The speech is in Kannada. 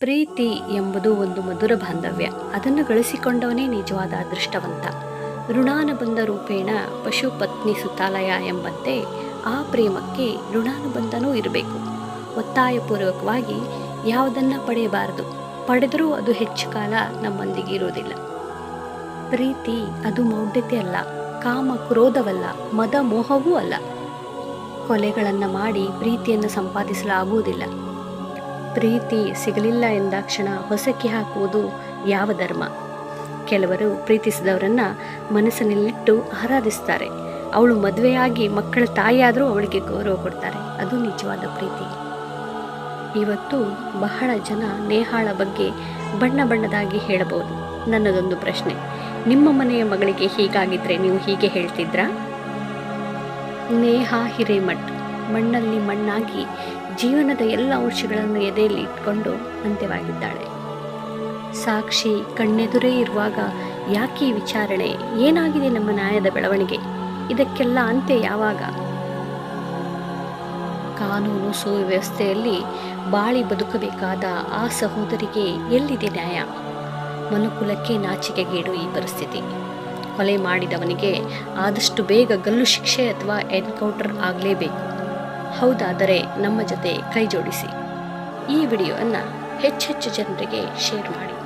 ಪ್ರೀತಿ ಎಂಬುದು ಒಂದು ಮಧುರ ಬಾಂಧವ್ಯ. ಅದನ್ನು ಗಳಿಸಿಕೊಂಡವನೇ ನಿಜವಾದ ಅದೃಷ್ಟವಂತ. ಋಣಾನುಬಂಧ ರೂಪೇಣ ಪಶುಪತ್ನಿ ಸುತಾಲಯ ಎಂಬಂತೆ ಆ ಪ್ರೇಮಕ್ಕೆ ಋಣಾನುಬಂಧನೂ ಇರಬೇಕು. ಒತ್ತಾಯಪೂರ್ವಕವಾಗಿ ಯಾವುದನ್ನು ಪಡೆಯಬಾರದು. ಪಡೆದರೂ ಅದು ಹೆಚ್ಚು ಕಾಲ ನಮ್ಮೊಂದಿಗೆ ಇರುವುದಿಲ್ಲ. ಪ್ರೀತಿ ಅದು ಮೌಢ್ಯತೆ ಅಲ್ಲ. ಕಾಮ ಕ್ರೋಧವಲ್ಲ. ಮದ ಮೋಹವೂ ಅಲ್ಲ. ಕೊಲೆಗಳನ್ನು ಮಾಡಿ ಪ್ರೀತಿಯನ್ನು ಸಂಪಾದಿಸಲಾಗುವುದಿಲ್ಲ. ಪ್ರೀತಿ ಸಿಗಲಿಲ್ಲ ಎಂದಾಕ್ಷಣ ಹೊಸಕಿ ಹಾಕುವುದು ಯಾವ ಧರ್ಮ? ಕೆಲವರು ಪ್ರೀತಿಸಿದವರನ್ನು ಮನಸ್ಸಿನಲ್ಲಿಟ್ಟು ಆರಾಧಿಸ್ತಾರೆ. ಅವಳು ಮದುವೆಯಾಗಿ ಮಕ್ಕಳ ತಾಯಿಯಾದರೂ ಅವಳಿಗೆ ಗೌರವ ಕೊಡ್ತಾರೆ. ಅದು ನಿಜವಾದ ಪ್ರೀತಿ. ಇವತ್ತು ಬಹಳ ಜನ ನೇಹಾಳ ಬಗ್ಗೆ ಬಣ್ಣ ಬಣ್ಣದಾಗಿ ಹೇಳಬಹುದು. ನನ್ನದೊಂದು ಪ್ರಶ್ನೆ. ನಿಮ್ಮ ಮನೆಯ ಮಗಳಿಗೆ ಹೀಗಾಗಿದ್ರೆ ನೀವು ಹೀಗೆ ಹೇಳ್ತಿದ್ರಾ? ನೇಹಾ ಹಿರೇಮಠ್, ಮಣ್ಣಲ್ಲಿ ಮಣ್ಣಾಗಿ ಜೀವನದ ಎಲ್ಲ ಅಂಶಗಳನ್ನು ಎದೆಯಲ್ಲಿ ಇಟ್ಕೊಂಡು ಅಂತ್ಯವಾಗಿದ್ದಾಳೆ. ಸಾಕ್ಷಿ ಕಣ್ಣೆದುರೇ ಇರುವಾಗ ಯಾಕೆ ವಿಚಾರಣೆ? ಏನಾಗಿದೆ ನಮ್ಮ ನ್ಯಾಯದ ಬೆಳವಣಿಗೆ? ಇದಕ್ಕೆಲ್ಲ ಅಂತ್ಯ ಯಾವಾಗ? ಕಾನೂನು ಸುವ್ಯವಸ್ಥೆಯಲ್ಲಿ ಬಾಳಿ ಬದುಕಬೇಕಾದ ಆ ಸಹೋದರಿಗೆ ಎಲ್ಲಿದೆ ನ್ಯಾಯ? ಮನುಕುಲಕ್ಕೆ ನಾಚಿಕೆಗೇಡು ಈ ಪರಿಸ್ಥಿತಿ. ಕೊಲೆ ಮಾಡಿದವನಿಗೆ ಆದಷ್ಟು ಬೇಗ ಗಲ್ಲು ಶಿಕ್ಷೆ ಅಥವಾ ಎನ್ಕೌಂಟರ್ ಆಗಲೇಬೇಕು. ಹೌದಾದರೆ ನಮ್ಮ ಜೊತೆ ಕೈ ಜೋಡಿಸಿ ಈ ವಿಡಿಯೋವನ್ನು ಹೆಚ್ಚೆಚ್ಚು ಜನರಿಗೆ ಶೇರ್ ಮಾಡಿ.